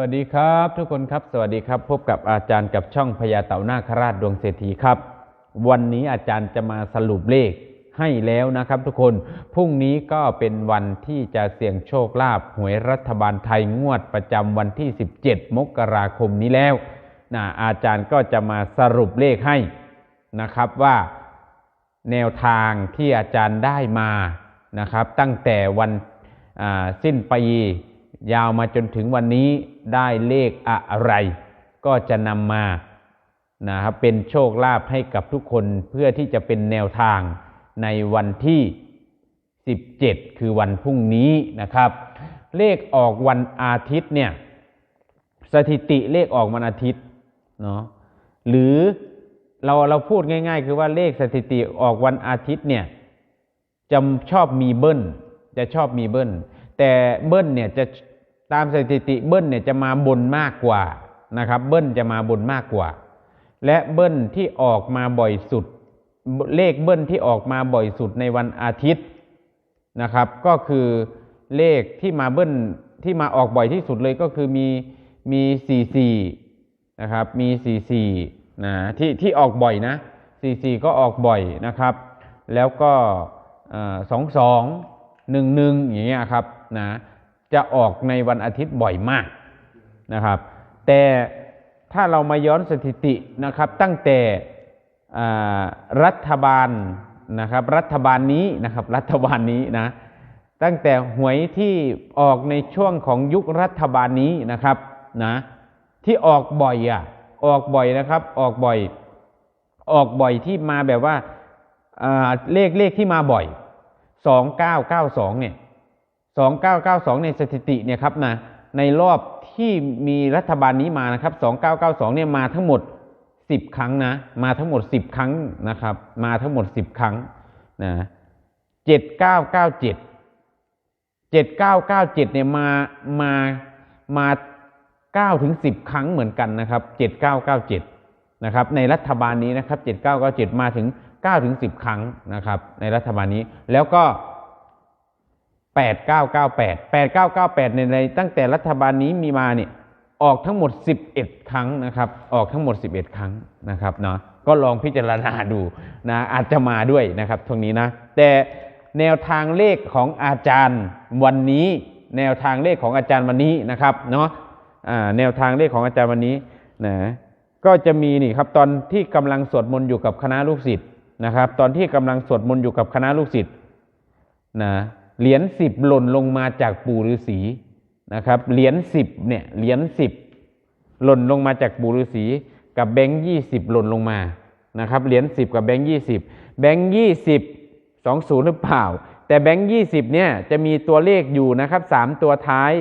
วัสดีครับ ทุกคนครับ สวัสดีครับ พบกับอาจารย์กับช่องพญาเต่านาคราชดวงเศรษฐีครับ วันนี้อาจารย์จะมาสรุปเลขให้แล้วนะครับ ทุกคนพรุ่งนี้ก็เป็นวันที่จะเสี่ยงโชคลาภหวยรัฐบาลไทยงวดประจำวันที่ 17 มกราคมนี้แล้วนะอาจารย์ก็จะมาสรุปเลขให้นะครับว่าแนวทางที่อาจารย์ได้มานะครับ ตั้งแต่วันสิ้นปี ยาวมาจนถึงวันนี้ได้เลขอะไร ก็จะนำมานะครับเป็นโชคลาภให้กับทุกคนเพื่อที่จะเป็นแนวทางในวันที่ 17 คือวันพรุ่งนี้นะครับ เลขออกวันอาทิตย์เนี่ยสถิติเลขออกวันอาทิตย์เนาะหรือเราเราพูดง่าย ๆ คือว่าเลขสถิติออกวันอาทิตย์เนี่ยจะชอบมีเบิ้ลจะชอบมีเบิ้ล แต่เบิ้ลเนี่ยจะตามสถิติเบิ้ลเนี่ยจะมาบนมากกว่านะครับ เบิ้ลจะมาบนมากกว่า และเบิ้ลที่ออกมาบ่อยสุด เลขเบิ้ลที่ออกมาบ่อยสุดในวันอาทิตย์นะครับ ก็คือเลขที่มาเบิ้ลที่มาออกบ่อยที่สุดเลยก็คือมีมีสี่สี่นะครับมีสี่สี่นะที่ที่ออกบ่อยนะสี่สี่ก็ออกบ่อยนะครับ แล้วก็สองสองหนึ่งหนึ่งอย่างเงี้ยครับ นะจะออกในวันอาทิตย์บ่อยมากนะครับ แต่ถ้าเรามาย้อนสถิตินะครับตั้งแต่รัฐบาลนะครับรัฐบาลนี้นะครับรัฐบาลนี้นะตั้งแต่หวยที่ออกในช่วงของยุครัฐบาลนี้นะครับนะที่ออกบ่อยอะออกบ่อยนะครับ ออกบ่อย ออกบ่อยที่มาแบบว่าอ่าเลขเลขที่มาบ่อยสองเก้าเก้าสองเนี่ย สองเก้าเก้าสองในสถิติเนี่ยครับนะในรอบที่มีรัฐบาลนี้มานะครับสองเก้าเนี่ยมาทั้งหมดสิบครั้งนะ มาทั้งหมดสิบครั้งนะครับ มาทั้งหมดสิบครั้งนะเจ็ดเก้าเนี่ยมามามาเก้าถึงสิบครั้งเหมือนกันนะครับเจ็ดเก้าเก้าเจ็ดนะครับในรัฐบาลนี้นะครับเจ็ดเก้าเก้าเจ็ดมาถึงเก้าถึงสิบครั้งนะครับ ในรัฐบาลนี้แล้วก็ 8998 8998ในในตั้งแต่รัฐบาลนี้มีมาเนี่ยออกทั้งหมด 11 ครั้งนะครับ ออกทั้งหมด 11 ครั้งนะครับเนาะก็ลองพิจารณาดูนะอาจจะมาด้วยนะครับตรงนี้นะ แต่แนวทางเลขของอาจารย์วันนี้ แนวทางเลขของอาจารย์วันนี้นะครับเนาะแนวทางเลขของอาจารย์วันนี้นะก็จะมีนี่ครับตอนที่กำลังสวดมนต์อยู่กับคณะลูกศิษย์นะครับ ตอนที่กำลังสวดมนต์อยู่กับคณะลูกศิษย์นะ เหรียญสิบหล่นลงมาจากปู่ฤาษีนะครับ เหรียญสิบเนี่ย เหรียญสิบหล่นลงมาจากปู่ฤาษีกับแบงค์ยี่สิบหล่นลงมานะครับ เหรียญสิบกับแบงค์ยี่สิบแบงค์ยี่สิบสองศูนย์หรือเปล่า แต่แบงค์ยี่สิบเนี่ยจะมีตัวเลขอยู่นะครับสามตัวท้าย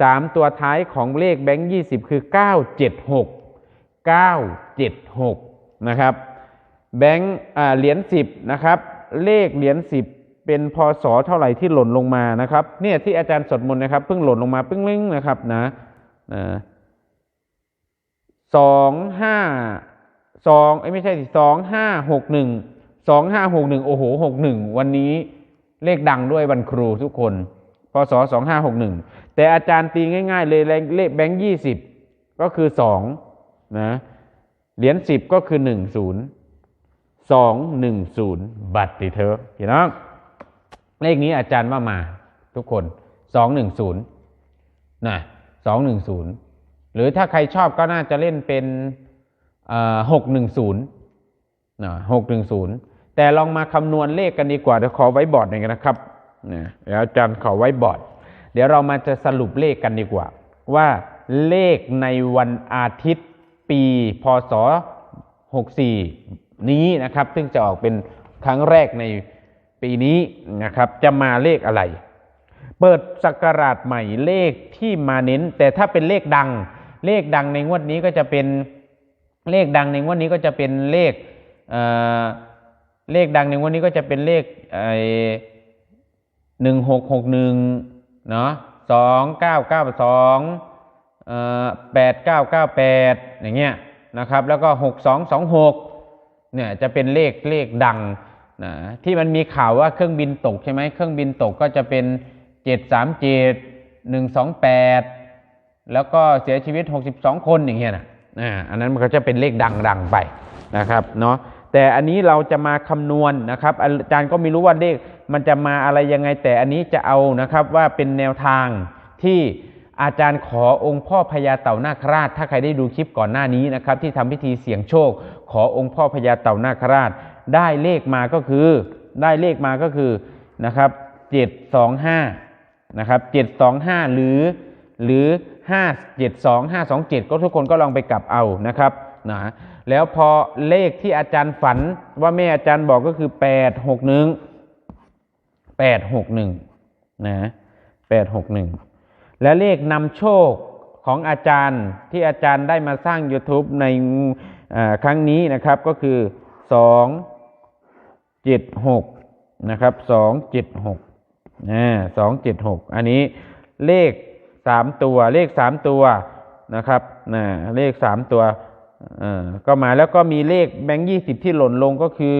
สามตัวท้ายของเลขแบงค์ยี่สิบคือเก้าเจ็ดหกเก้าเจ็ดหกนะครับแบงค์เหรียญสิบนะครับ เลขเหรียญสิบ เป็นพศเท่าไหร่ที่หล่นลงมานะครับเนี่ยที่อาจารย์สดมนนะครับเพิ่งหล่นลงมาปึ้งเลิงนะครับนะสองห้าสองไม่ใช่สิสองห้าหกหนึ่งสองห้าหกหนึ่งโอ้โหหกหนึ่งวันนี้เลขดังด้วยวันครูทุกคนพศสองห้าหกหนึ่งแต่อาจารย์ตีง่าย ๆ เลยเลขแบงค์ยี่สิบก็คือสองนะเหรียญสิบก็คือหนึ่งศูนย์สองหนึ่งศูนย์บัตรติเธอเห็นไหม เลขนี้อาจารย์ว่ามาทุกคนสองหนึ่งศูนย์นะสองหนึ่งศูนย์หรือถ้าใครชอบก็น่าจะเล่นเป็นหกหนึ่งศูนย์นะหกหนึ่งศูนย์แต่ลองมาคำนวณเลขกันดีกว่าเดี๋ยวขอไว้บอร์ดหน่อยนะครับนะเดี๋ยวอาจารย์ขอไว้บอร์ด เดี๋ยวเรามาจะสรุปเลขกันดีกว่า ว่าเลขในวันอาทิตย์ปีพศ 64 นี้นะครับ ซึ่งจะออกเป็นครั้งแรกใน ปีนี้นะครับจะมาเลขอะไร เปิดสกราชใหม่เลขที่มาเน้น แต่ถ้าเป็นเลขดัง เลขดังในงวดนี้ก็จะเป็นเลขดังในงวดนี้ก็จะเป็นเลขเเลขดังในงวดนี้ก็จะเป็นเลขหนึ่งหกหกหนึ่งเนาะสองเก้าเก้าสองแปดเก้าเก้าแปดอย่างเงี้ยนะครับ แล้วก็หกสองสองหกเนี่ยจะเป็นเลขเลขดัง นะที่มันมีข่าวว่าเครื่องบินตกใช่ไหมเครื่องบินตกก็จะเป็นเจ็ดสามเจ็ดหนึ่งสองแปดแล้วก็เสียชีวิต 62 คนอย่างเงี้ยนะอันนั้นมันก็จะเป็นเลขดังๆไปนะครับเนาะแต่อันนี้เราจะมาคำนวณนะครับอาจารย์ก็ไม่รู้ว่าเลขมันจะมาอะไรยังไง แต่อันนี้จะเอานะครับว่าเป็นแนวทางที่อาจารย์ขอองค์พ่อพญาเต่านาคราช ถ้าใครได้ดูคลิปก่อนหน้านี้นะครับที่ทำพิธีเสี่ยงโชค ขอองค์พ่อพญาเต่านาคราช ได้เลขมาก็คือ ได้เลขมาก็คือนะครับ725นะครับ725หรือหรือ572 527ก็ทุกคนก็ลองไปกลับเอานะครับนะแล้วพอเลขที่อาจารย์ฝันว่าแม่อาจารย์บอกก็คือ861 861นะ861และเลขนำโชคของอาจารย์ที่อาจารย์ได้มาสร้าง YouTube ในครั้งนี้นะครับก็คือ 276นะครับ276อ่า276อันนี้เลข3ตัวเลข3ตัวนะครับนะเลข3ตัวก็มาแล้วก็มีเลขแบงค์20ที่หล่นลงก็คือ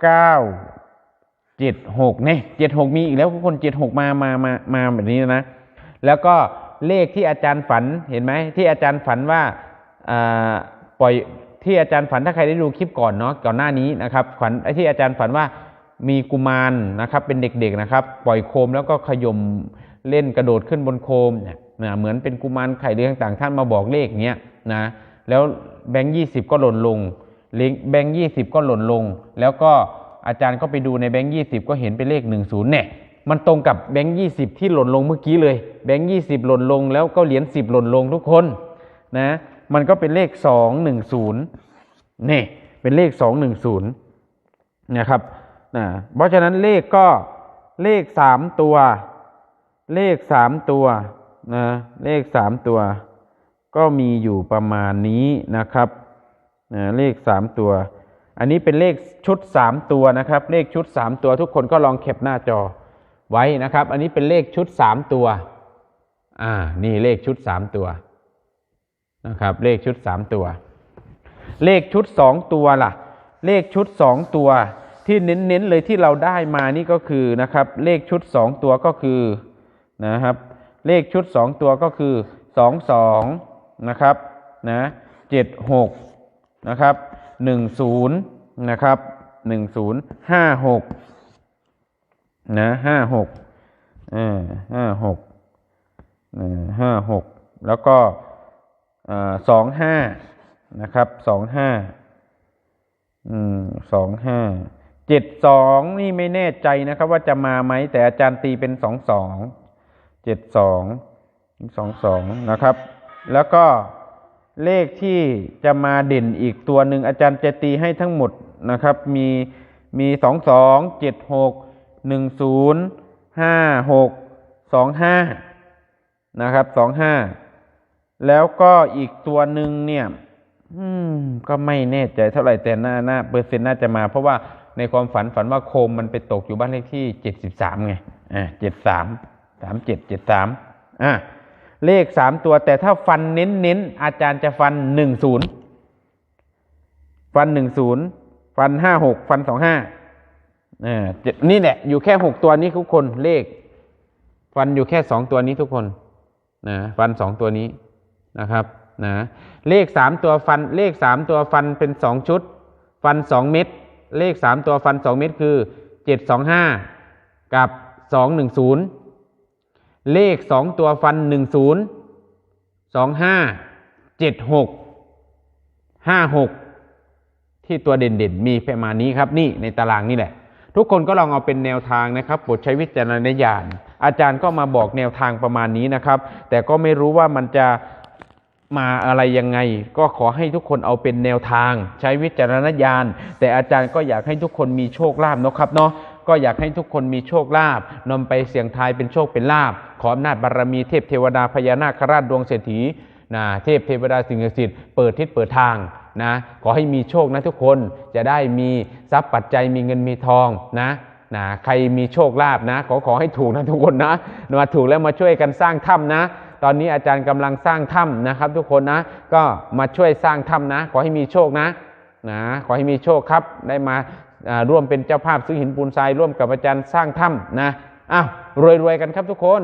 9เจ็ดหกเนี่ยเจ็ดหกมีอีกแล้วทุกคนเจ็ดหกมามามามาแบบนี้นะ แล้วก็เลขที่อาจารย์ฝันเห็นไหมที่อาจารย์ฝันว่าปล่อย ที่อาจารย์ฝันถ้าใครได้ดูคลิปก่อนเนาะก่อนหน้านี้นะครับฝันไอ้ที่อาจารย์ฝันว่ามีกุมารนะครับเป็นเด็กๆนะครับ ปล่อยโคมแล้วก็ขยมเล่นกระโดดขึ้นบนโคมเนี่ยนะเหมือนเป็นกุมารไข่เดืองต่างๆท่านมาบอกเลขเนี้ยนะแล้วแบงค์ยี่สิบก็หล่นลงเลขแบงค์ยี่สิบก็หล่นลง แล้วก็อาจารย์ก็ไปดูในแบงค์ยี่สิบก็เห็นเป็นเลขหนึ่งศูนย์เนี่ยมันตรงกับแบงค์ยี่สิบที่หล่นลงเมื่อกี้เลย แบงค์ยี่สิบหล่นลง แล้วก็เหรียญสิบหล่นลงทุกคนนะ มันก็เป็นเลขสองหนึ่งศูนย์นี่เป็นเลขสองหนึ่งศูนย์นะครับนะเพราะฉะนั้นเลขก็เลขสามตัว เลขสามตัวนะเลขสามตัว ก็มีอยู่ประมาณนี้นะครับนะเลขสามตัว อันนี้เป็นเลขชุดสามตัวนะครับ เลขชุดสามตัวทุกคนก็ลองเก็บหน้าจอไว้นะครับ อันนี้เป็นเลขชุดสามตัว อ่า นี่เลขชุดสามตัว นะครับ เลขชุดสามตัว เลขชุดสองตัวล่ะ เลขชุดสองตัวที่เน้นๆเลยที่เราได้มานี่ก็คือนะครับ เลขชุดสองตัวก็คือนะครับ เลขชุดสองตัวก็คือสองสองนะครับนะเจ็ดหกนะครับหนึ่งศูนย์นะครับหนึ่งศูนย์ห้าหกนะห้าหกเออห้าหกห้าหกแล้วก็ สองห้านะครับสองห้าอืมสองห้าเจ็ดสองนี่ไม่แน่ใจนะครับ ว่าจะมาไหมแต่อาจารย์ตีเป็นสองสองเจ็ดสองสองสองนะครับ แล้วก็เลขที่จะมาเด่นอีกตัวหนึ่งอาจารย์จะตีให้ทั้งหมดนะครับ มีมีสองสองเจ็ดหกหนึ่งศูนย์ห้าหกสองห้านะครับสองห้า แล้วก็อีกตัวหนึ่งเนี่ย อืม ก็ไม่แน่ใจเท่าไหร่แต่น่าน่าเปอร์เซ็นต์น่าจะมา เพราะว่าในความฝันฝันว่าโคมมันไปตกอยู่บ้านเลขที่เจ็ดสิบสามไงอ่าเจ็ดสามสามเจ็ดเจ็ดสามอ่าเลขสามตัว แต่ถ้าฟันเน้นเน้นอาจารย์จะฟันหนึ่งศูนย์ฟันหนึ่งศูนย์ฟันห้าหกฟันสองห้าอ่าเจ็ดนี่แหละ อยู่แค่หกตัวนี้ทุกคนเลข ฟันอยู่แค่สองตัวนี้ทุกคนนะฟันสองตัวนี้ นะครับนะเลขสามตัวฟันเลขสามตัวฟันเป็นสองชุด ฟันสองเม็ดเลขสามตัวฟันสองเม็ดคือเจ็ดสองห้ากับสองหนึ่งศูนย์เลขสองตัวฟันหนึ่งศูนย์สองห้าเจ็ดหกห้าหกที่ตัวเด่นๆ มีประมาณนี้ครับ นี่ในตารางนี่แหละ ทุกคนก็ลองเอาเป็นแนวทางนะครับโปรดใช้วิจารณญาณอาจารย์ก็มาบอกแนวทางประมาณนี้นะครับ แต่ก็ไม่รู้ว่ามันจะ มาอะไรยังไง ก็ขอให้ทุกคนเอาเป็นแนวทาง ใช้วิจารณญาณ แต่อาจารย์ก็อยากให้ทุกคนมีโชคลาภนะครับเนาะก็อยากให้ทุกคนมีโชคลาภนำไปเสี่ยงทายเป็นโชคเป็นลาภขออำนาจบารมีเทพเทวดาพญานาคราชดวงเศรษฐีนะเทพเทวดาสิ่งศักดิ์สิทธิ์เปิดทิศเปิดทางนะขอให้มีโชคนะทุกคนจะได้มีทรัพย์ปัจจัยมีเงินมีทองนะนะใครมีโชคลาภนะ ขอขอให้ถูกนะทุกคนนะมาถูกแล้วมาช่วยกันสร้างถ้ำนะ ตอนนี้อาจารย์กำลังสร้างถ้ำนะครับ ทุกคนนะ ก็มาช่วยสร้างถ้ำนะ ขอให้มีโชคนะนะ ขอให้มีโชคครับ ได้มาอ่าร่วมเป็นเจ้าภาพซื้อหินปูนทรายร่วมกับอาจารย์สร้างถ้ำนะอ้าวรวยๆกันครับทุกคน